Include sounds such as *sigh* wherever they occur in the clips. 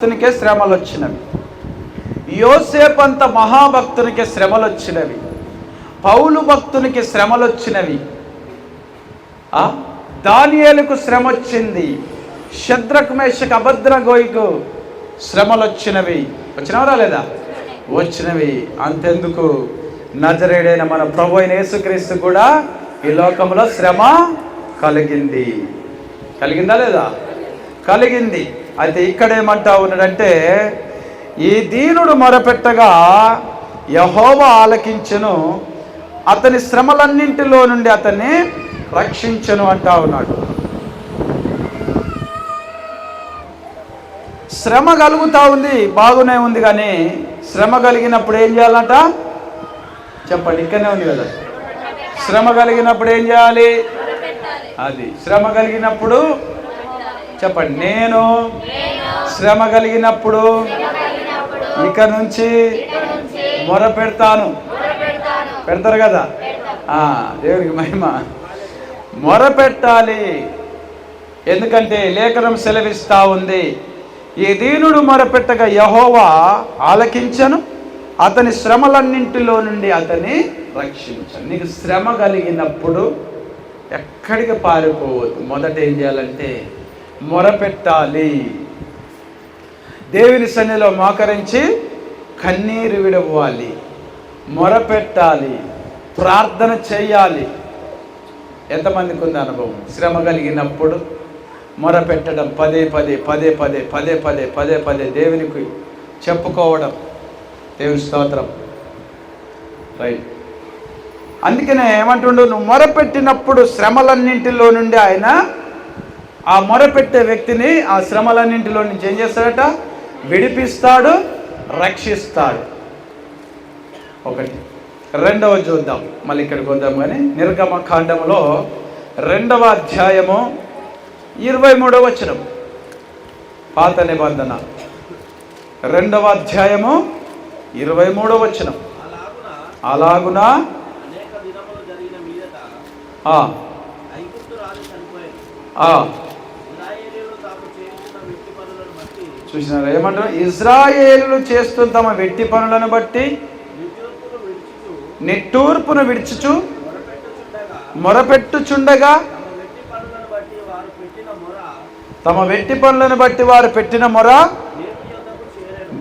భక్తునికే శ్రమలు వచ్చినవి యోసేపు అంత మహాభక్తునికి శ్రమలు వచ్చినవి పౌలు భక్తునికి శ్రమలు వచ్చినవి ఆ? శ్రమ వచ్చింది శద్రకు మేషకు అభద్ర శ్రమలు వచ్చినవి వచ్చినవరా లేదా వచ్చినవి. అంతెందుకు? నజరేడైన మన ప్రభు అయిన యేసుక్రీస్తు కూడా ఈ లోకంలో శ్రమ కలిగింది. కలిగిందా లేదా? కలిగింది. అయితే ఇక్కడ ఏమంటా ఉన్నాడంటే ఈ దీనుడు మొరపెట్టగా యహోవ ఆలకించెను అతని శ్రమలన్నింటిలో నుండి అతన్ని రక్షించను అంటా ఉన్నాడు. శ్రమ కలుగుతా ఉంది బాగునే ఉంది కానీ శ్రమ కలిగినప్పుడు ఏం చేయాలంట? చెప్పండి ఇక్కడనే ఉంది కదా. శ్రమ కలిగినప్పుడు ఏం చేయాలి? అది శ్రమ కలిగినప్పుడు చెప్పండి. నేను శ్రమ కలిగినప్పుడు ఇక నుంచి మొర పెడతాను పెడతారు కదా? ఆ, దేవునికి మహిమ. మొర పెట్టాలి ఎందుకంటే లేఖనం సెలవిస్తా ఉంది. ఈ దీనుడు మొరపెట్టగా యహోవా ఆలకించను అతని శ్రమలన్నింటిలో నుండి అతని రక్షించను. నీకు శ్రమ కలిగినప్పుడు ఎక్కడికి పారిపోవద్దు. మొదట ఏం చేయాలంటే మొరపెట్టాలి. దేవుని సన్నిలో మోకరించి కన్నీరు విడవాలి మొరపెట్టాలి. ప్రార్థన చేయాలి. ఎంతమందికి ఉంది అనుభవం? శ్రమ కలిగినప్పుడు మొరపెట్టడం పదే పదే పదే పదే పదే పదే పదే పదే దేవునికి చెప్పుకోవడం దేవుని స్తోత్రం. రైట్. అందుకనే ఏమంటుండు? నువ్వు మొరపెట్టినప్పుడు శ్రమలన్నింటిలో నుండి ఆయన ఆ మొరపెట్టే వ్యక్తిని ఆ శ్రమలన్నింటిలో నుంచి ఏం చేస్తాడట విడిపిస్తాడు రక్షిస్తాడు. ఒకటి. రెండవ చూద్దాం. మళ్ళీ ఇక్కడికి వద్దాం కానీ నిర్గమ కాండములో రెండవ అధ్యాయము ఇరవై మూడవ వచనం. పాత నిబంధన. రెండవ అధ్యాయము ఇరవై మూడవ వచనం. అలాగున? ఆ, చూసినారు? ఏమంటారు ఇజ్రాయేలు చేస్తున్న తమ వెట్టి పనులను బట్టి నిట్టూర్పును విడిచుచు మొరపెట్టుచుండగా తమ వెట్టి పనులను బట్టి వారు పెట్టిన మొర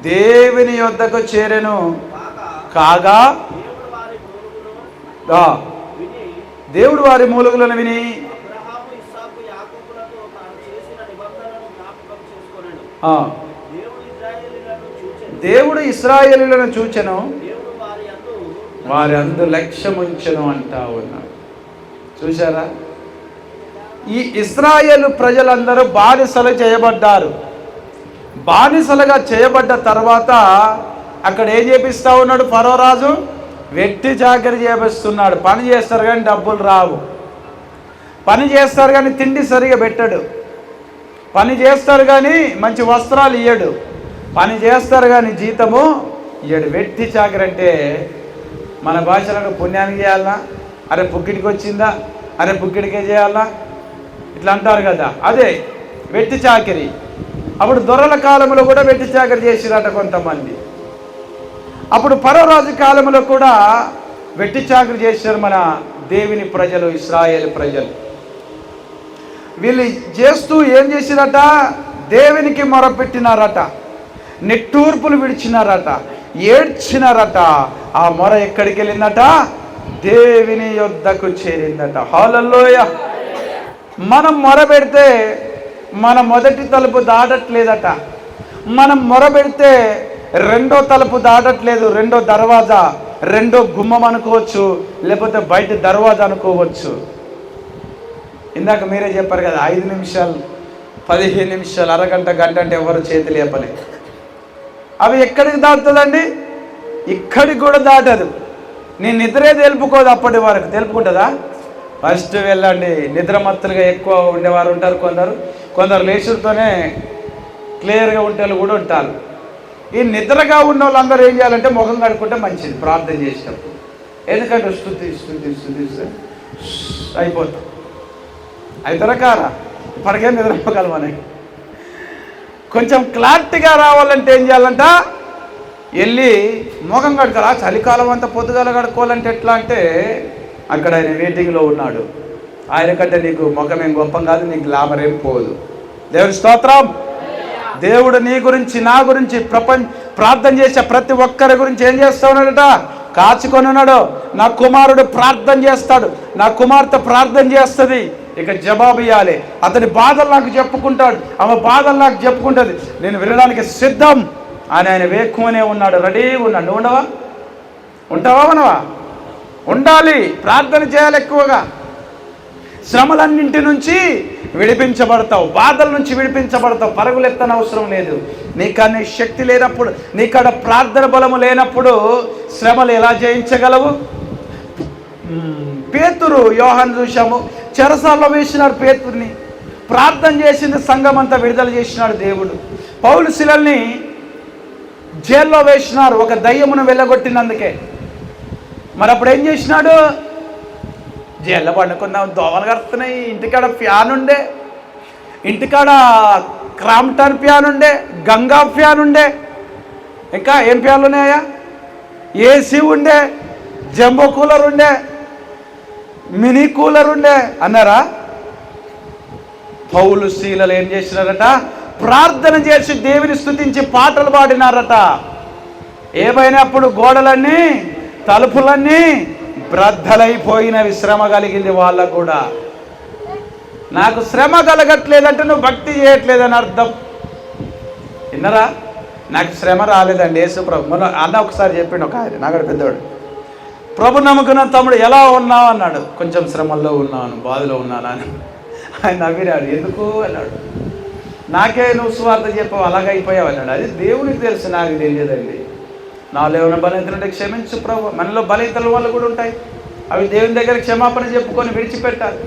దేవుని యొద్దకు చేరెను. కాగా దేవుడు వారి మూలుగులను విని దేవుడు ఇశ్రాయేలీయులను చూచెను. వారి అందు లక్ష్యముంచను అంటా ఉన్నాడు. చూసారా ఈ ఇస్రాయేలు ప్రజలందరూ బానిసలు చేయబడ్డారు. బానిసలుగా చేయబడ్డ తర్వాత అక్కడ ఏం చేపిస్తా ఉన్నాడు ఫరోరాజు వ్యక్తి చాకరి చేపిస్తున్నాడు. పని చేస్తారు కానీ డబ్బులు రావు. పని చేస్తారు కానీ తిండి సరిగా పెట్టడు. పని చేస్తారు కానీ మంచి వస్త్రాలు ఇయ్యడు. పని చేస్తారు కానీ జీతము ఇయ్యడు. వెట్టి చాకరి అంటే మన భాషలో పుణ్యానికి చేయాలా అరే పుక్కిడికి వచ్చిందా? అరే పుక్కిడికే చేయాలా ఇట్లా అంటారు కదా. అదే వెట్టి చాకరి. అప్పుడు దొరల కాలంలో కూడా వెట్టి చాకరి చేసిరట కొంతమంది. అప్పుడు పరవరాజు కాలంలో కూడా వెట్టి చాకరి చేశారు మన దేవుని ప్రజలు ఇస్రాయేల్ ప్రజలు. వీళ్ళు చేస్తూ ఏం చేసిరట? దేవునికి మొరపెట్టినారట. నిట్టూర్పులు విడిచినారట. ఏడ్చినారట. ఆ మొర ఎక్కడికి వెళ్ళిందట? దేవుని యొద్దకు చేరిందట. హాలల్లోయ. మనం మొర పెడితే మన మొదటి తలుపు దాటట్లేదట. మనం మొర పెడితే రెండో తలుపు దాటట్లేదు. రెండో దర్వాజా రెండో గుమ్మం అనుకోవచ్చు లేకపోతే బయట దర్వాజా అనుకోవచ్చు. ఇందాక మీరే చెప్పారు కదా ఐదు నిమిషాలు పదిహేను నిమిషాలు అరగంట గంట అంటే ఎవరు చేతి లేపలే అవి ఎక్కడికి దాటుతుందండి ఇక్కడికి కూడా దాటదు నేను నిద్రే తెలుపుకోదు అప్పటి వరకు తెలుపుకుంటుందా ఫస్ట్ వెళ్ళండి నిద్రమత్తులుగా ఎక్కువ ఉండేవారు ఉంటారు కొందరు కొందరు లేచులతోనే క్లియర్గా ఉండే వాళ్ళు కూడా ఉంటారు ఈ నిద్రగా ఉన్న వాళ్ళందరూ ఏం చేయాలంటే ముఖం కడుక్కుంటే మంచిది ప్రార్థన చేసినప్పుడు ఎందుకంటే స్థుతి స్థుతి స్థుతి అయిపోతాం అవుతారా కారా ఇప్పటికే నిద్రపోగలమని కొంచెం క్లారిటీగా రావాలంటే ఏం చేయాలంట? వెళ్ళి ముఖం కడకరా చలికాలం అంతా పొద్దుగాల కడుక్కోవాలంటే ఎట్లా అంటే అక్కడ ఆయన మీటింగ్లో ఉన్నాడు. ఆయన కంటే నీకు ముఖం ఏం గొప్పం కాదు నీకు లాభం ఏం పోదు. దేవుని స్తోత్రం. దేవుడు నీ గురించి నా గురించి ప్రపంచ ప్రార్థన చేసే ప్రతి ఒక్కరి గురించి ఏం చేస్తా ఉన్నాడట? కాచుకొని ఉన్నాడు. నా కుమారుడు ప్రార్థన చేస్తాడు. నా కుమార్తె ప్రార్థన చేస్తుంది. ఇక జవాబు ఇవ్వాలి అతని బాధలు నాకు చెప్పుకుంటాడు. ఆమె బాధలు నాకు చెప్పుకుంటుంది. నేను వినడానికి సిద్ధం. అని ఆయన వేక్కునే ఉన్నాడు. రెడీగా ఉన్నాడు. నువ్వు ఉండవా? ఉంటావా మనవా? ఉండాలి. ప్రార్థన చేయాలి ఎక్కువగా. శ్రమలన్నింటి నుంచి విడిపించబడతావు. బాధల నుంచి విడిపించబడతావు. పరుగులు ఎత్తన అవసరం లేదు. నీకు అనే శక్తి లేనప్పుడు నీకాడ ప్రార్థన బలము లేనప్పుడు శ్రమలు ఎలా జయించగలవు? పేతురు యోహాన్ చూశాము. చెరసాల్లో వేసినాడు పేతుర్ని. ప్రార్థన చేసింది సంఘం అంతా విడుదల చేసినాడు దేవుడు. పౌలు శిలల్ని జైల్లో వేసినారు ఒక దయ్యమును వెళ్ళగొట్టినందుకే. మరి అప్పుడు ఏం చేసినాడు? జైల్లో పండుకుందాం దోమలు కడుతున్నాయి ఇంటికాడ ఫ్యాన్ ఉండే ఇంటికాడ క్రాంప్టన్ ఫ్యాన్ ఉండే గంగా ఫ్యాన్ ఉండే. ఇంకా ఏం ఫ్యాన్లు ఉన్నాయా? ఏసీ ఉండే జంబో కూలర్ ఉండే మినీ కూలర్ ఉండే. అన్నారా? పౌలు శీలలు ఏం చేసినారట? ప్రార్థన చేసి దేవుని స్థుతించి పాటలు పాడినారట. ఏమైనప్పుడు గోడలన్నీ తలుపులన్నీ బ్రద్దలైపోయిన శ్రమ కలిగింది వాళ్ళకు కూడా. నాకు శ్రమ కలగట్లేదంటే నువ్వు భక్తి చేయట్లేదని అర్థం. విన్నరా? నాకు శ్రమ రాలేదండి. యేసు ప్రభు మన అన్న ఒకసారి చెప్పిండు ఒక ఆయన. నాగడు పెద్దవాడు ప్రభు నమ్ముకున్న తమ్ముడు ఎలా ఉన్నావు అన్నాడు. కొంచెం శ్రమల్లో ఉన్నాను బాధలో ఉన్నాను అని. ఆయన నవ్విరాడు. ఎందుకు? అన్నాడు. నాకే నువ్వు స్వార్థ చెప్పావు అలాగైపోయావు అన్నాడు. అది దేవునికి తెలుసు నాకు తెలియదండి. నాలో ఏమైనా బలహీనతలుంటే క్షమించు ప్రభు. మనలో బలహీనతల వల్ల కూడా ఉంటాయి. అవి దేవుని దగ్గర క్షమాపణ చెప్పుకొని విడిచిపెట్టాలి.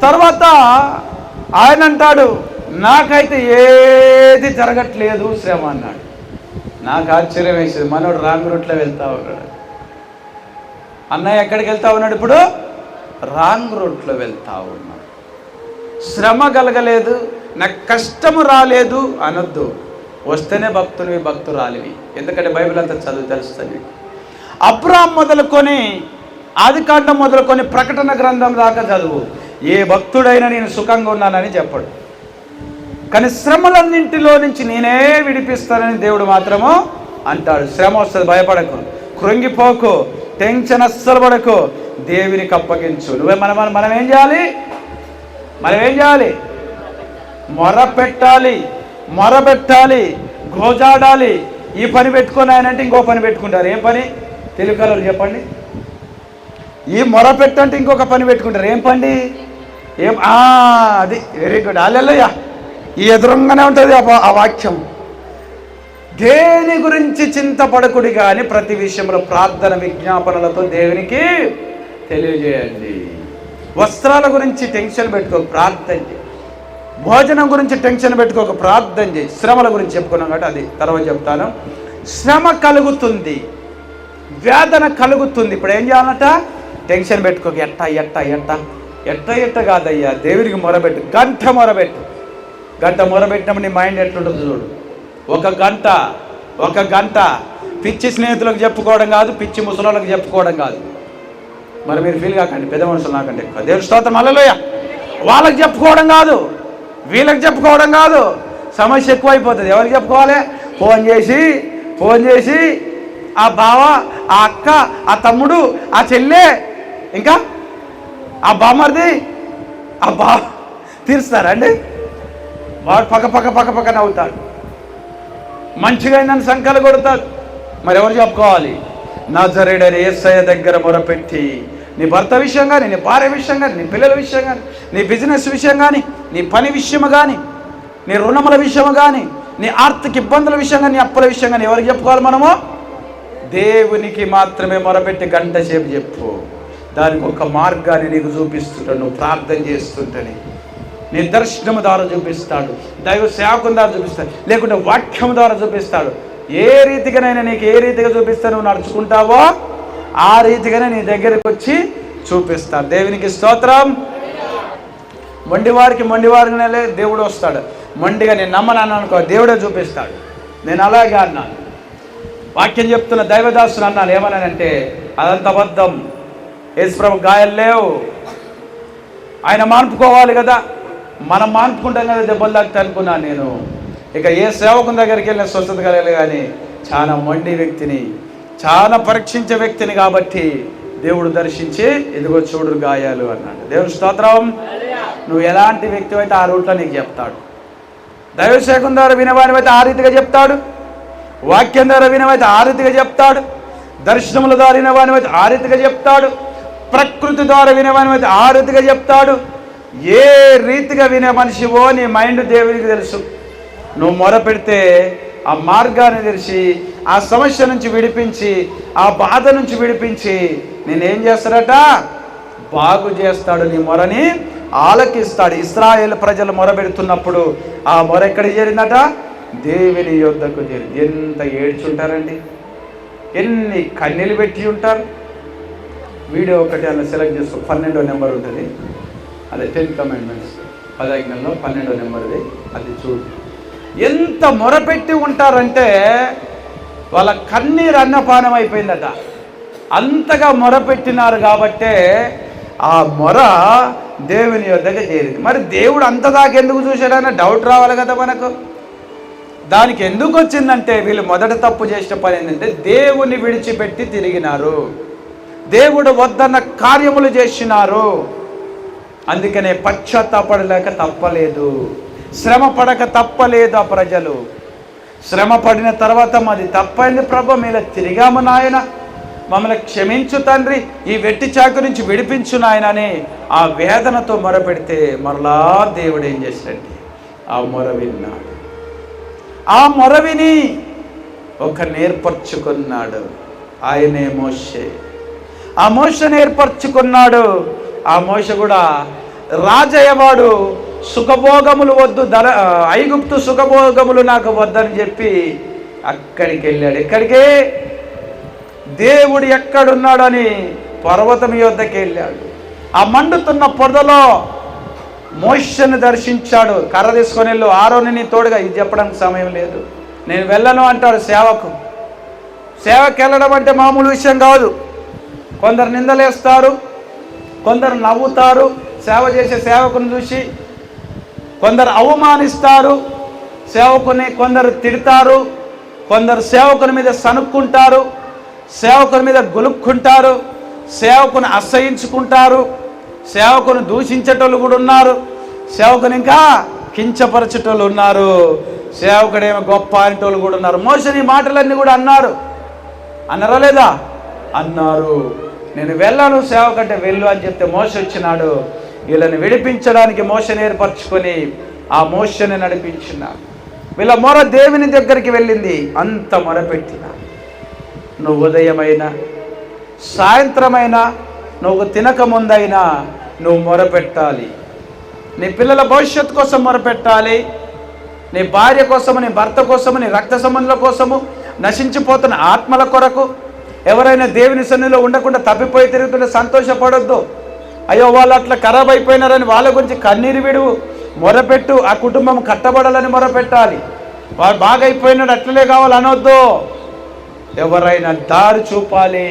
తర్వాత ఆయన అంటాడు నాకైతే ఏది జరగట్లేదు శ్రమ అన్నాడు. నాకు ఆశ్చర్యం వేసింది. మనోడు రాంగ్ రూట్లో వెళ్తా ఉన్నాడు. అన్నయ్య ఎక్కడికి వెళ్తా ఉన్నాడు ఇప్పుడు? రాంగ్ రూట్లో వెళ్తా ఉన్నాడు. శ్రమ కలగలేదు నాకు కష్టము రాలేదు అనొద్దు. వస్తేనే భక్తునివి భక్తురాలివి. ఎందుకంటే బైబిల్ అంతా చదువు తెలుస్తుంది. అబ్రామ్ మొదలుకొని ఆదికాండం మొదలుకొని ప్రకటన గ్రంథం దాకా చదువు. ఏ భక్తుడైనా నేను సుఖంగా ఉన్నానని చెప్పడు. కానీ శ్రమలన్నింటిలో నుంచి నేనే విడిపిస్తానని దేవుడు మాత్రము అంటాడు. శ్రమ వస్తుంది భయపడకు. కృంగిపోకు టెన్షన్ అస్సలు పడకు. దేవునికి అప్పగించు. నువ్వే మనం మనం- మనం ఏం చేయాలి? మనం ఏం చేయాలి? మొర పెట్టాలి. మొర పెట్టాలి. గోజాడాలి. ఈ పని పెట్టుకొని ఆయన అంటే ఇంకో పని పెట్టుకుంటారు. ఏం పని? తెలుగు చెప్పండి. ఈ మొర పెట్టంటే ఇంకొక పని పెట్టుకుంటారు. ఏం పండి ఏం? అది. వెరీ గుడ్ అల్లెల్లయ్యా ఈ ఉంటుంది ఆ వాక్యం. దేని గురించి చింతపడకుడి కానీ ప్రతి విషయంలో ప్రార్థన విజ్ఞాపనలతో దేవునికి తెలియజేయండి. వస్త్రాల గురించి టెన్షన్ పెట్టుకోక ప్రార్థన చేయి. భోజనం గురించి టెన్షన్ పెట్టుకోక ప్రార్థన చేయి. శ్రమల గురించి చెప్పుకున్నాం కాబట్టి అది తర్వాత చెప్తాను. శ్రమ కలుగుతుంది. వేదన కలుగుతుంది. ఇప్పుడు ఏం చేయాలంట? టెన్షన్ పెట్టుకోక ఎట్ట ఎట్ట ఎట్ట? ఎట్ట ఎట్ట కాదయ్యా? దేవునికి మొరబెట్టు గంట మొరబెట్టు గంట మొరబెట్టినప్పుడు నీ మైండ్ ఎట్లుంటుంది చూడు. ఒక గంట ఒక గంట పిచ్చి స్నేహితులకు చెప్పుకోవడం కాదు పిచ్చి ముసలోళ్ళకి చెప్పుకోవడం కాదు. మరి మీరు ఫీల్ కాకండి పెద్ద మనుషులు నాకండి ఎక్కువ. దేవుని స్తోత్రం అల్లలోయ వాళ్ళకి చెప్పుకోవడం కాదు వీళ్ళకి చెప్పుకోవడం కాదు సమస్య ఎక్కువైపోతుంది. ఎవరికి చెప్పుకోవాలి? ఫోన్ చేసి ఫోన్ చేసి ఆ బావ ఆ అక్క ఆ తమ్ముడు ఆ చెల్లె ఇంకా? ఆ బామ్మర్ది ఆ బా తీరుస్తారండి వాడు పక్క పక్క పక్క పక్క నవ్వుతాడు. మంచిగా నన్ను సంకలు కొడతాడు. మరి ఎవరు చెప్పుకోవాలి? నా జరేడని ఏసయ్య దగ్గర మొరపెట్టి నీ భర్త విషయం కానీ నీ భార్య విషయం కానీ నీ పిల్లల విషయం కానీ నీ బిజినెస్ విషయం కానీ నీ పని విషయం కానీ నీ రుణముల విషయం కానీ నీ ఆర్థిక ఇబ్బందుల విషయం కానీ నీ అప్పుల విషయం కానీ ఎవరికి చెప్పుకోవాలి మనము? దేవునికి మాత్రమే మొరపెట్టి గంట సేపు చెప్పు. దానికి ఒక మార్గాన్ని నీకు చూపిస్తుంటాను నువ్వు ప్రార్థన చేస్తుంటని. నిదర్శనం ద్వారా చూపిస్తాడు. దైవ సేవకం ద్వారా చూపిస్తాడు. లేకుంటే వాక్యం ద్వారా చూపిస్తాడు. ఏ రీతిగానైనా నీకు ఏ రీతిగా చూపిస్తాను నువ్వు నడుచుకుంటావో ఆ రీతిగానే నీ దగ్గరికి వచ్చి చూపిస్తాడు. దేవునికి స్తోత్రం. మొండివారికి మొండివారిగానే దేవుడు వస్తాడు. మొండిగా నేను నమ్మనాను అనుకో దేవుడే చూపిస్తాడు. నేను అలాగే అన్నాను. వాక్యం చెప్తున్న దైవదాసుని అన్నాను ఏమన్నానంటే అదంత అబద్ధం. యేసుప్రభు గాయాలు లేవు. ఆయన మార్పుకోవాలి కదా. మనం మానుకుంటాం కదా దెబ్బలు తాకుతా అనుకున్నాను నేను. ఇక ఏ సేవకుని దగ్గరికి వెళ్ళిన స్వస్థత కలగలే కానీ చాలా మొండి వ్యక్తిని చాలా పరీక్షించే వ్యక్తిని కాబట్టి దేవుడు దర్శించి ఇదిగో చూడు గాయాలు అన్నాడు. దేవుడు స్తోత్రం. నువ్వు ఎలాంటి వ్యక్తి అయితే ఆ రూట్లో నీకు చెప్తాడు. దైవశేఖం ద్వారా వినవానివైతే ఆ రీతిగా చెప్తాడు. వాక్యం ద్వారా వినవైతే ఆ రీతిగా చెప్తాడు. దర్శనముల ద్వారా వినవానివైతే ఆ రీతిగా చెప్తాడు. ప్రకృతి ద్వారా వినవానివైతే ఆ రీతిగా చెప్తాడు. ఏ రీతిగా వినే మనిషివో నీ మైండ్ దేవునికి తెలుసు. నువ్వు మొరపెడితే ఆ మార్గాన్ని తెలిసి ఆ సమస్య నుంచి విడిపించి ఆ బాధ నుంచి విడిపించి నేనేం చేస్తాడట? బాగు చేస్తాడు నీ మొరని ఆలకిస్తాడు. ఇస్రాయేల్ ప్రజలు మొరబెడుతున్నప్పుడు ఆ మొర ఎక్కడ చేరిందట? దేవుని యుద్ధకు చేరింది. ఎంత ఏడ్చుంటారండి. ఎన్ని కన్నీళ్ళు పెట్టి ఉంటారు. వీడియో ఒకటి అలా సెలెక్ట్ చేసుకో. పన్నెండో నెంబర్ ఉంటుంది. అదే టెన్ కమాండ్మెంట్స్. పదాజ్ఞంలో పన్నెండో నెంబర్ది. అది చూడు. ఎంత మొరపెట్టి ఉంటారంటే వాళ్ళ కన్నీరు అన్నపానం అయిపోయిందట అంతగా మొరపెట్టినారు కాబట్టే ఆ మొర దేవుని యొద్దకు చేరింది. మరి దేవుడు అంత దాకా ఎందుకు చూశాడన్న డౌట్ రావాలి కదా మనకు. దానికి ఎందుకు వచ్చిందంటే వీళ్ళు మొదట తప్పు చేసిన పని ఏంటంటే దేవుని విడిచిపెట్టి తిరిగినారు. దేవుడు వద్దన్న కార్యములు చేసినారు. అందుకనే పశ్చాత్తాపడలేక తప్పలేదు. శ్రమ పడక తప్పలేదు ఆ ప్రజలు. శ్రమ పడిన తర్వాత మాది తప్పైంది ప్రభ మీద తిరిగాము నాయన. మమ్మల్ని క్షమించు తండ్రి ఈ వెట్టి చాకు నుంచి విడిపించు నాయన అని ఆ వేదనతో మొరపెడితే మరలా దేవుడు ఏం చేశాడంటే ఆ మొర విన్నాడు. ఆ మొర విని ఒక నేర్పరచుకున్నాడు. ఆయనే మోషే. ఆ మోష నేర్పరచుకున్నాడు ఆ మోష కూడా రాజయ్యవాడు సుఖభోగములు వద్దు ధర ఐగుప్తు సుఖభోగములు నాకు వద్దని చెప్పి అక్కడికి వెళ్ళాడు ఎక్కడికి దేవుడు ఎక్కడున్నాడని పర్వతం యొద్దకి వెళ్ళాడు. ఆ మండుతున్న పొదలో మోషను దర్శించాడు. కర్ర తీసుకొని వెళ్ళు ఆరోని తోడుగా. ఇది చెప్పడానికి సమయం లేదు. నేను వెళ్ళను అంటాడు సేవకు. సేవకు వెళ్ళడం అంటే మామూలు విషయం కాదు. కొందరు నిందలేస్తారు. కొందరు నవ్వుతారు సేవ చేసే సేవకుని చూసి కొందరు అవమానిస్తారు సేవకుని కొందరు తిడతారు కొందరు సేవకుని మీద సనుక్కుంటారు సేవకుని మీద గొలుక్కుంటారు సేవకుని అసహించుకుంటారు సేవకుని దూషించేటోళ్ళు కూడా ఉన్నారు సేవకుని ఇంకా కించపరచేటోళ్ళు ఉన్నారు సేవకుడేమో గొప్ప అనేటోళ్ళు కూడా ఉన్నారు. మోసని మాటలన్నీ కూడా అన్నారు. అన్నారా లేదా? అన్నారు. నేను వెళ్ళను సేవకంటే వెళ్ళు అని చెప్తే మోస వచ్చినాడు. వీళ్ళని విడిపించడానికి మోసని ఏర్పరచుకొని ఆ మోసని నడిపించినాడు వీళ్ళ మొర దేవుని దగ్గరికి వెళ్ళింది. అంత మొరపెట్టిన నువ్వు ఉదయమైనా సాయంత్రమైనా నువ్వు తినక ముందైనా నువ్వు మొరపెట్టాలి నీ పిల్లల భవిష్యత్తు కోసం మొరపెట్టాలి నీ భార్య కోసము నీ భర్త కోసము నీ రక్త సంబంధుల కోసము నశించిపోతున్న ఆత్మల కొరకు ఎవరైనా దేవుని సన్నిలో ఉండకుండా తప్పిపోయి తిరుగుతుంటే సంతోషపడొద్దు. అయ్యో వాళ్ళు అట్లా ఖరాబ్ అయిపోయినారని వాళ్ళ గురించి కన్నీరు విడువు మొరపెట్టు ఆ కుటుంబం కట్టబడాలని మొరపెట్టాలి. వాడు బాగా అయిపోయినాడు అట్లనే కావాలనొద్దు ఎవరైనా దారి చూపాలి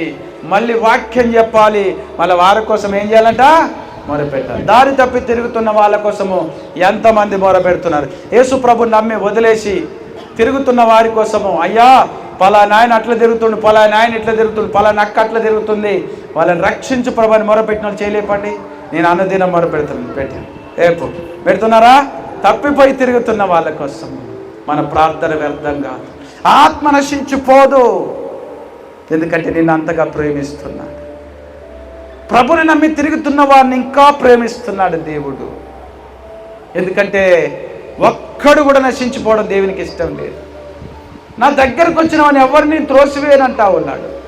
మళ్ళీ వాక్యం చెప్పాలి మళ్ళీ వారి కోసం ఏం చేయాలంట? మొరపెట్టాలి. దారి తప్పి తిరుగుతున్న వాళ్ళ కోసము ఎంతమంది మొరపెడుతున్నారు? యేసు ప్రభు నమ్మి వదిలేసి తిరుగుతున్న వారి కోసము అయ్యా పలా ఆయన అట్లా తిరుగుతుండు పలా ఆయన ఇట్లా తిరుగుతుండు పలా నక్క అట్లా తిరుగుతుంది. వాళ్ళని రక్షించు ప్రభాని మొరపెట్టిన వాళ్ళు చేయలేపండి. నేను అన్నదినం మొరపెడుతున్నాను పెట్టాను. రేపు పెడుతున్నారా? తప్పిపోయి తిరుగుతున్న వాళ్ళ కోసం మన ప్రార్థన వ్యర్థం కాదు. ఆత్మ నశించిపోదు. ఎందుకంటే నేను అంతగా ప్రేమిస్తున్నాను ప్రభుని నమ్మి తిరుగుతున్న వారిని ఇంకా ప్రేమిస్తున్నాడు దేవుడు. ఎందుకంటే ఒక్కడు కూడా నశించిపోవడం దేవునికి ఇష్టం లేదు. నా దగ్గరకు వచ్చిన వాడిని ఎవరిని త్రోసివేయనంటా ఉన్నాడు.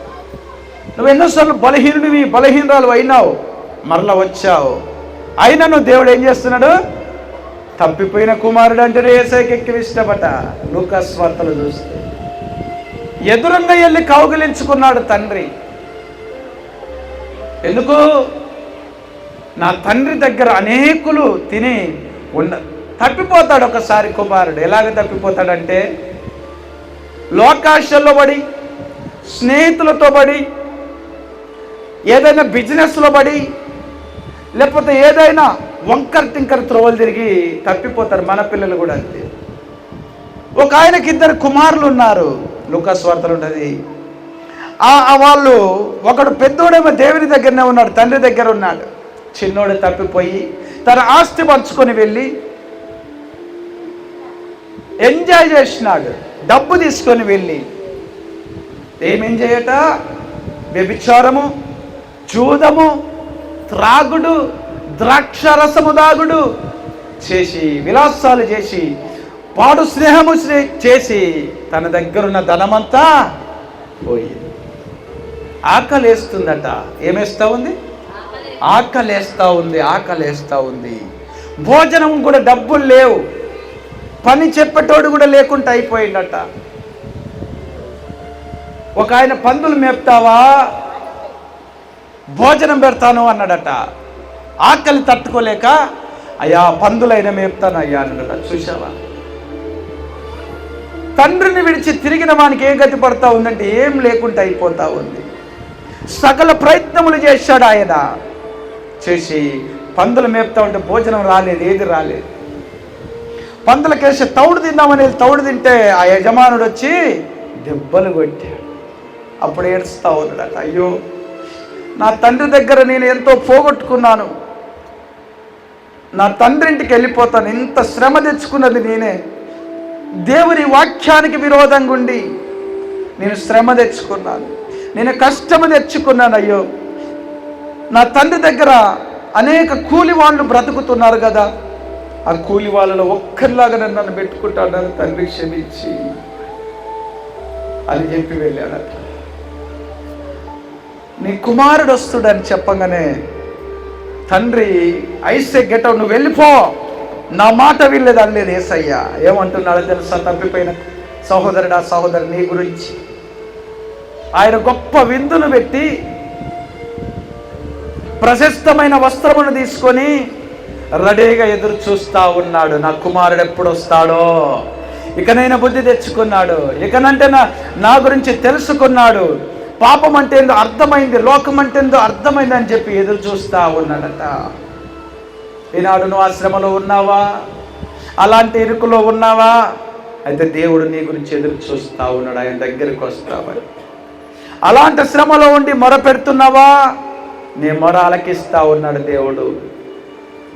నువ్వు ఎన్నోసార్లు బలహీనుడివి బలహీనరాలు అయినావు మరల వచ్చావు. అయినా నువ్వు దేవుడు ఏం చేస్తున్నాడు? తప్పిపోయిన కుమారుడు అంటే ఏసైకి ఎక్కువ ఇష్టపట లూకాస్వార్తలు చూస్తే. ఎదురుగా వెళ్ళి కౌగిలించుకున్నాడు తండ్రి. ఎందుకు? నా తండ్రి దగ్గర అనేకులు తిని ఉన్న తప్పిపోతాడు ఒకసారి కుమారుడు. ఎలాగ తప్పిపోతాడంటే లోకాశల్లో పడి స్నేహితులతో పడి ఏదైనా బిజినెస్లో పడి లేకపోతే ఏదైనా వంకర్ టింకర్ త్రోవలు తిరిగి తప్పిపోతారు మన పిల్లలు కూడా అంతే. ఒక ఆయనకి ఇద్దరు కుమారులు ఉన్నారు లుకాస్ వార్తలు ఉన్నది. ఆ- వాళ్ళు ఒకడు పెద్దోడేమో దేవుని దగ్గరనే ఉన్నాడు తండ్రి దగ్గర ఉన్నాడు. చిన్నోడు తప్పిపోయి తన ఆస్తి పంచుకొని వెళ్ళి ఎంజాయ్ చేసినాడు. డబ్బు తీసుకొని వెళ్ళి ఏమేం చేయట? వ్యభిచారము చూదము త్రాగుడు ద్రాక్షరసము దాగుడు చేసి విలాసాలు చేసి పాడు స్నేహము చేసి తన దగ్గరున్న ధనమంతా పోయింది. ఆకలేస్తుందట. ఏమేస్తా ఉంది? ఆకలేస్తా ఉంది ఆకలేస్తా ఉంది. భోజనం కూడా డబ్బులు లేవు. పని చెప్పేటోడు కూడా లేకుండా అయిపోయిందట. ఒక ఆయన పందులు మేపుతావా? భోజనం పెడతాను అన్నాడట. ఆకలి తట్టుకోలేక అయ్యా పందులైన మేపుతాను అయ్యా అన్నాడట. చూసావా తండ్రిని విడిచి తిరిగిన వానికి ఏం గతి పడతా ఉందంటే ఏం లేకుండా అయిపోతా ఉంది. సకల ప్రయత్నములు చేశాడు ఆయన. చేసి పందులు మేపుతా ఉంటే భోజనం రాలేదు ఏది రాలేదు. పందులకేసి తౌడు తిందామని తౌడు తింటే ఆ యజమానుడు వచ్చి దెబ్బలు కొట్టాడు. అప్పుడు ఏడుస్తా ఉన్నాడట అయ్యో నా తండ్రి దగ్గర నేను ఎంతో పోగొట్టుకున్నాను. నా తండ్రి ఇంటికి వెళ్ళిపోతాను. ఇంత శ్రమ తెచ్చుకున్నది నేనే. దేవుని వాక్యానికి విరోధంగా ఉండి నేను శ్రమ తెచ్చుకున్నాను. నేను కష్టము తెచ్చుకున్నాను అయ్యో. నా తండ్రి దగ్గర అనేక కూలి వాళ్ళు బ్రతుకుతున్నారు కదా. ఆ కూలి వాళ్ళలో ఒక్కరిలాగా నన్ను పెట్టుకుంటాడని నన్ను తండ్రి క్షమించి. అని చెప్పి వెళ్ళాడట నీ కుమారుడు వస్తుడని చెప్పగానే తండ్రి ఐసే గెటవ్ నువ్వు వెళ్ళిపో. నా మాట వీళ్ళేది అనలేదు ఏసయ్యా. ఏమంటున్నాడో తెలుసా? తప్పిపోయిన సహోదరుడా సహోదరు నీ గురించి. ఆయన గొప్ప విందును పెట్టి ప్రశస్తమైన వస్త్రమును తీసుకొని రెడీగా ఎదురు చూస్తూ ఉన్నాడు. నా కుమారుడు ఎప్పుడు వస్తాడో ఇకనైనా బుద్ధి తెచ్చుకున్నాడు. ఇకనంటే నా నా గురించి తెలుసుకున్నాడు. పాపం అంటే ఏందో అర్థమైంది లోకం అంటే ఏందో అర్థమైంది అని చెప్పి ఎదురు చూస్తూ ఉన్నాడట. ఈనాడు నువ్వు శ్రమలో ఉన్నావా? అలాంటి ఇరుకులో ఉన్నావా? అయితే దేవుడు నీ గురించి ఎదురు చూస్తూ ఉన్నాడు. ఆయన దగ్గరికి వస్తావని అలాంటి శ్రమలో ఉండి మొర పెడుతున్నావా? నీ మొర ఆలకిస్తా ఉన్నాడు దేవుడు.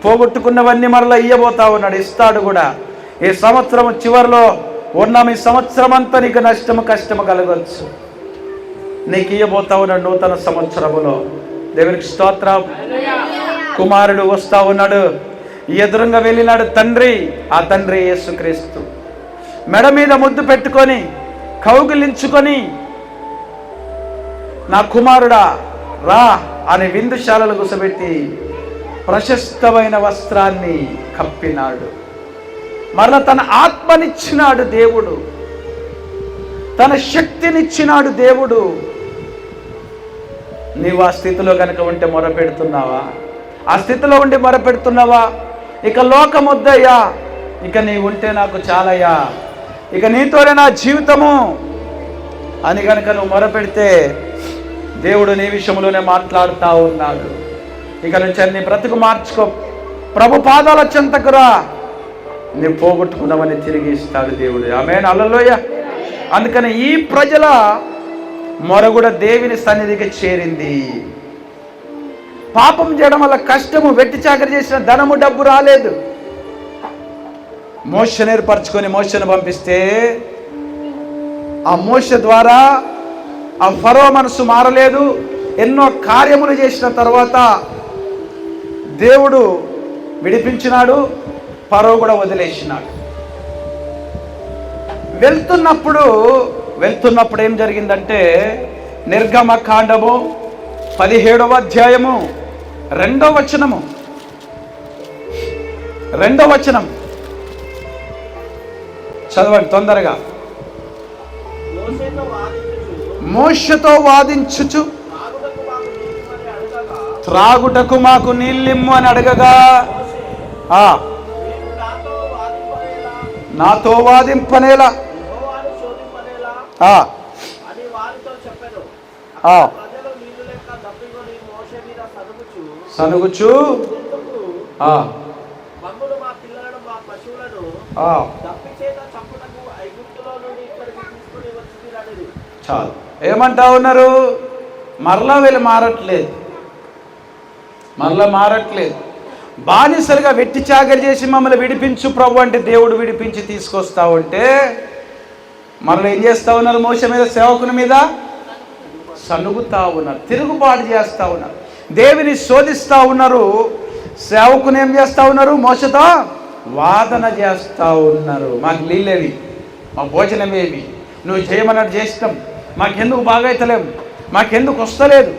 పోగొట్టుకున్నవన్నీ మరలా ఇయ్యబోతా ఉన్నాడు ఇస్తాడు కూడా. ఈ సంవత్సరం చివరిలో ఉన్న మీ సంవత్సరం అంతా నీకు నష్టము కష్టము కలగవచ్చు నీకు ఇయ్యబోతా ఉన్నాడు నూతన సంవత్సరములో. దేవునికి స్తోత్రం. కుమారుడు వస్తా ఉన్నాడు. ఎదురుగా వెళ్ళినాడు తండ్రి ఆ తండ్రి యేసుక్రీస్తు. మెడ మీద ముద్దు పెట్టుకొని కౌగిలించుకొని నా కుమారుడా రా అని విందుశాలలు గుసబెట్టి ప్రశస్తమైన వస్త్రాన్ని కప్పినాడు. మరల తన ఆత్మనిచ్చినాడు దేవుడు. తన శక్తినిచ్చినాడు దేవుడు. నీవు ఆ స్థితిలో కనుక ఉంటే మొరపెడుతున్నావా? ఆ స్థితిలో ఉండి మొరపెడుతున్నావా? ఇక లోకముద్దయ్యా. ఇక నీ ఉంటే నాకు చాలయ్యా. ఇక నీతోనే నా జీవితము అని కనుక నువ్వు మొరపెడితే దేవుడు నీ విషయంలోనే మాట్లాడుతూ ఉన్నాడు. ఇక నుంచి అన్ని బ్రతుకు మార్చుకో. ప్రభు పాదాల చెంతకురా. నీ పోగొట్టుకుందామని తిరిగి ఇస్తాడు దేవుడు. ఆమె అల్లలోయ అందుకని ఈ ప్రజల మొరగుడ దేవుని సన్నిధికి చేరింది. పాపం చేయడం వల్ల కష్టము వెట్టి చాకరి చేసిన ధనము డబ్బు రాలేదు. మోషన్ ఏర్పరచుకొని మోషను పంపిస్తే ఆ మోష ద్వారా ఆ ఫరో మనసు మారలేదు. ఎన్నో కార్యములు చేసిన తర్వాత దేవుడు విడిపించినాడు ఫరో కూడా వదిలేసినాడు. వెళ్తున్నప్పుడు వెళ్తున్నప్పుడు ఏం జరిగిందంటే నిర్గమ కాండము పదిహేడవ అధ్యాయము రెండవ వచనము. రెండవ వచనం. చదవండి తొందరగా. మోషతో వాదించుచు. త్రాగుటకు మాకు నీళ్ళిమ్ము అని అడగగా ఆ నాతో వాదింపనేలా. ఆ, ఆ. సనుగుచు ఆ, చాలు. ఏమంటా ఉన్నారు? మరలా వీళ్ళు మారట్లేదు. మరలా మారట్లేదు. బానిసలుగా వెట్టి చాకరి చేసి మమ్మల్ని విడిపించు ప్రభు అంటే దేవుడు విడిపించి తీసుకొస్తా ఉంటే మరలా ఏం చేస్తా ఉన్నారు? మోస మీద సేవకుని మీద సనుగుతా ఉన్నారు తిరుగుబాటు చేస్తా ఉన్నారు. దేవిని శోధిస్తూ ఉన్నారు. సేవకుని ఏం చేస్తా ఉన్నారు? మోసతో వాదన చేస్తూ ఉన్నారు. మాకు నీళ్ళేవి మా భోజనం ఏవి నువ్వు చేయమన్నట్టు చేస్తాం మాకెందుకు బాగైతలేము మాకెందుకు వస్తలేదు?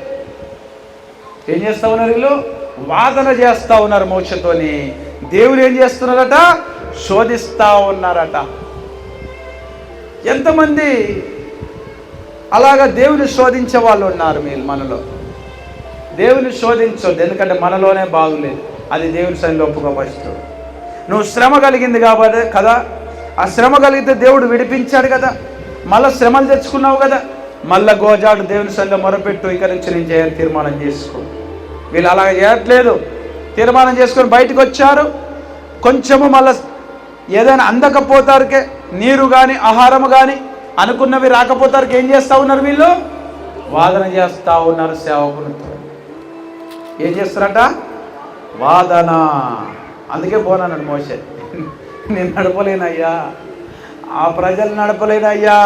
ఏం చేస్తా ఉన్నారు వీళ్ళు? వాదన చేస్తూ ఉన్నారు మోక్షతోని. దేవుడు ఏం చేస్తున్నారట? శోధిస్తూ ఉన్నారట. ఎంతమంది అలాగా దేవుని శోధించే వాళ్ళు ఉన్నారు మీరు మనలో? దేవుని శోధించొద్దు ఎందుకంటే మనలోనే బాగులేదు. అది దేవుని సన్నిలో ఒప్పుకోవచ్చు నువ్వు శ్రమ కలిగింది కాబట్టి కదా? ఆ శ్రమ కలిగితే దేవుడు విడిపించాడు కదా? మళ్ళా శ్రమలు తెచ్చుకున్నావు కదా? మళ్ళా గోజాడు దేవుని సన్నిలో మొరపెట్టు ఇక నుంచి నేను చేయాలి తీర్మానం చేసుకో. వీళ్ళు అలాగ చేయట్లేదు. తీర్మానం చేసుకొని బయటకు వచ్చారు. కొంచెము మళ్ళా ఏదైనా అందకపోతారుకే నీరు కానీ ఆహారము కానీ అనుకున్నవి రాకపోతారుకి ఏం చేస్తూ ఉన్నారు వీళ్ళు? వాదన చేస్తూ ఉన్నారు సేవకులతో ఏం చేస్తారట? వాదన. అందుకే పోనన్నాడు మోసే. *laughs* నేను నడపలేనయ్యా. ఆ ప్రజలు నడపలేనయ్యా.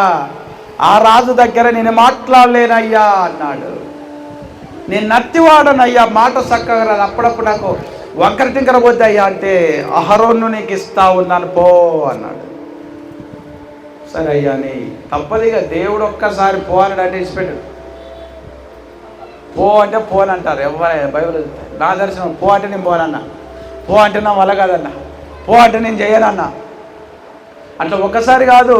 ఆ రాజు దగ్గర నేను మాట్లాడలేనయ్యా అన్నాడు. నేను నత్తివాడనయ్యా మాట చక్కగా రాదు అప్పుడప్పుడు నాకు వంకర టింకర పోతాయ్యా అంటే అహరోన్ను నీకు ఇస్తా ఉన్నాను పో అన్నాడు. సరే అయ్యా నీ తప్పదిగా దేవుడు ఒక్కసారి పో అని అంటే ఇచ్చిపెట్టాడు పో అంటే పోనంటారు ఎవరైనా బైబిల్ నా దర్శనం పో అంటే నేను పోనన్నా. పో అంటే నా వల్ల కాదన్నా. పో అంటే నేను చేయనన్నా అట్లా ఒక్కసారి కాదు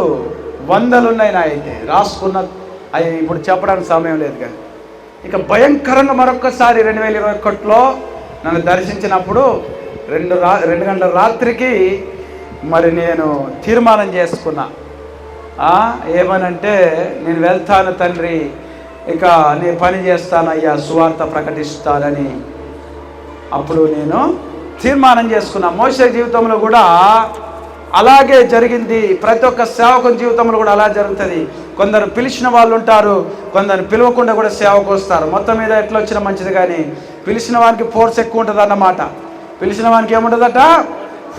వందలు ఉన్నాయి నా అయితే. రాసుకున్న అవి ఇప్పుడు చెప్పడానికి సమయం లేదు కానీ ఇక భయంకరంగా మరొకసారి రెండు వేల ఇరవై ఒకటిలో నన్ను దర్శించినప్పుడు రెండు రా రెండు గంటల రాత్రికి మరి నేను తీర్మానం చేసుకున్నా. ఏమనంటే నేను వెళ్తాను తండ్రి ఇక నేను పని చేస్తానయ్యా సువార్త ప్రకటిస్తానని. అప్పుడు నేను తీర్మానం చేసుకున్నా. మోస జీవితంలో కూడా అలాగే జరిగింది. ప్రతి ఒక్క సేవకుని జీవితంలో కూడా అలా జరుగుతుంది. కొందరు పిలిచిన వాళ్ళు ఉంటారు కొందరు పిలవకుండా కూడా సేవకు వస్తారు. మొత్తం మీద ఎట్లా వచ్చినా మంచిది కానీ పిలిచిన వానికి ఫోర్స్ ఎక్కువ ఉంటుంది అన్నమాట. పిలిచిన వానికి ఏముంటుందట?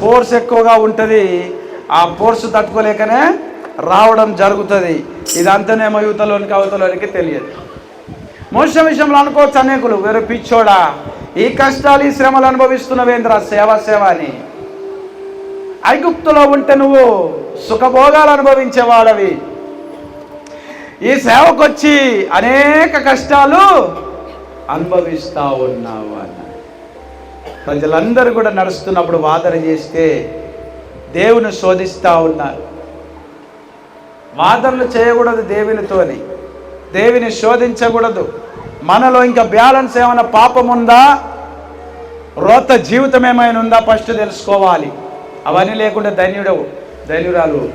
ఫోర్స్ ఎక్కువగా ఉంటుంది. ఆ ఫోర్స్ తట్టుకోలేకనే రావడం జరుగుతుంది. ఇదంతానేమో యువతలోనికి అవతలోనికి తెలియదు. మోస విషయంలో అనుకోవచ్చు అనేకులు. వేరే పిచ్చోడా. ఈ కష్టాలు ఈ శ్రమలు అనుభవిస్తున్నవేంద్ర సేవ సేవ అని. ఐగుప్తులో ఉంటే నువ్వు సుఖభోగాలు అనుభవించేవాడవి. ఈ సేవకొచ్చి అనేక కష్టాలు అనుభవిస్తా ఉన్నావు అన్న. ప్రజలందరూ కూడా నడుస్తున్నప్పుడు వాదన చేస్తే దేవుని శోధిస్తూ ఉన్నారు. వాదనలు చేయకూడదు దేవునితోని. దేవిని శోధించకూడదు. మనలో ఇంకా బ్యాలెన్స్ ఏమైనా పాపం ఉందా? రోత జీవితం ఏమైనా ఉందా? ఫస్ట్ తెలుసుకోవాలి. అవన్నీ లేకుండా ధన్యుడవు ధన్యురాలు.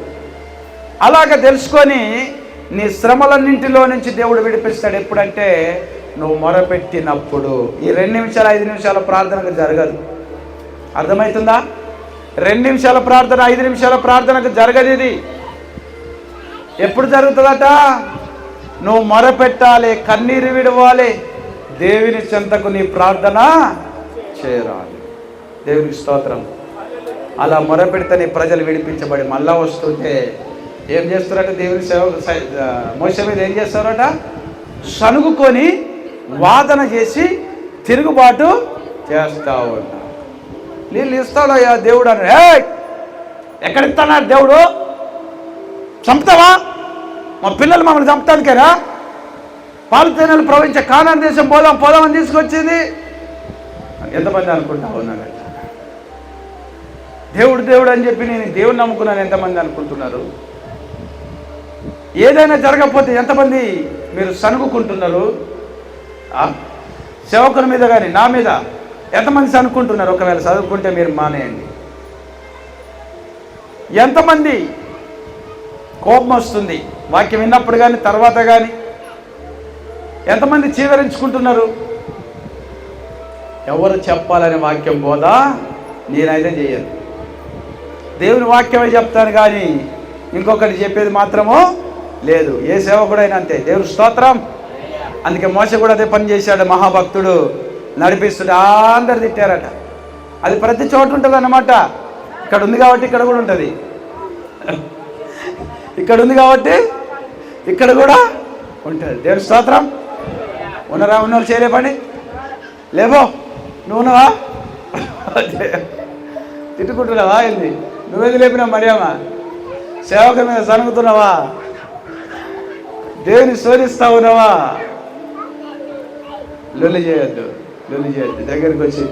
అలాగ తెలుసుకొని నీ శ్రమలన్నింటిలో నుంచి దేవుడు విడిపిస్తాడు. ఎప్పుడంటే నువ్వు మొరపెట్టినప్పుడు. ఈ రెండు నిమిషాలు ఐదు నిమిషాల ప్రార్థనకు జరగదు. అర్థమవుతుందా రెండు నిమిషాల ప్రార్థన ఐదు నిమిషాల ప్రార్థనకు జరగదు ఇది. ఎప్పుడు జరుగుతుందట నువ్వు మొరపెట్టాలి కన్నీరు విడవాలి. దేవుని చెంతకు నీ ప్రార్థన చేరాలి. దేవునికి స్తోత్రం. అలా మొరపెడితే నీ ప్రజలు విడిపించబడి మళ్ళా వస్తుంటే ఏం చేస్తారట దేవుని సేవ మోస మీద ఏం చేస్తారట? సనుగుకొని వాదన చేసి తిరుగుబాటు చేస్తా ఉన్నారు నీళ్ళు ఇస్తాడయ్యా దేవుడు అని ఎక్కడ ఇస్తాడు దేవుడు? చంపుతావా? మా పిల్లలు మమ్మల్ని చంపుతానికేనా పాలు తేనెలు ప్రవహించే కానాన్ దేశం పోదాం పోదామని తీసుకొచ్చింది. ఎంతమంది అనుకుంటా ఉన్నారట దేవుడు దేవుడు అని చెప్పి నేను దేవుడు నమ్ముకున్నాను. ఎంతమంది అనుకుంటున్నారు? ఏదైనా జరగకపోతే ఎంతమంది మీరు సనుగుకుంటున్నారు ఆ? సేవకుల మీద కానీ నా మీద ఎంతమంది సనుకుంటున్నారు ఒకవేళ చదువుకుంటే మీరు మానేయండి. ఎంతమంది కోపం వస్తుంది? వాక్యం విన్నప్పుడు కానీ తర్వాత కానీ ఎంతమంది చీవరించుకుంటున్నారు? ఎవరు చెప్పాలనే వాక్యం బోధ? నేనైతే చేయను. దేవుని వాక్యమే చెప్తాను కానీ ఇంకొకటి చెప్పేది మాత్రము లేదు. ఏ సేవకుడైనా అంతే. దేవుడు స్తోత్రం. అందుకే మోస కూడా అదే పని చేశాడు. మహాభక్తుడు నడిపిస్తుంటే అందరు తిట్టారట. అది ప్రతి చోట ఉంటుంది అన్నమాట ఇక్కడ ఉంది కాబట్టి ఇక్కడ కూడా ఉంటుంది. ఇక్కడ ఉంది కాబట్టి ఇక్కడ కూడా ఉంటుంది. దేవుడు స్తోత్రం. ఉన్నరా ఉన్నోళ్ళు చేయలే పని? లేవో? నువ్వు ఉన్నావా? తిట్టుకుంటున్నావా ఏంది? నువ్వేది లేపినావు మరియమ్మ సేవక మీద సనుగుతున్నావా? దేవుని శోధిస్తా ఉన్నావా? లొల్లి చేయొద్దు. లొల్లి చేయొద్దు. దగ్గరికి వచ్చి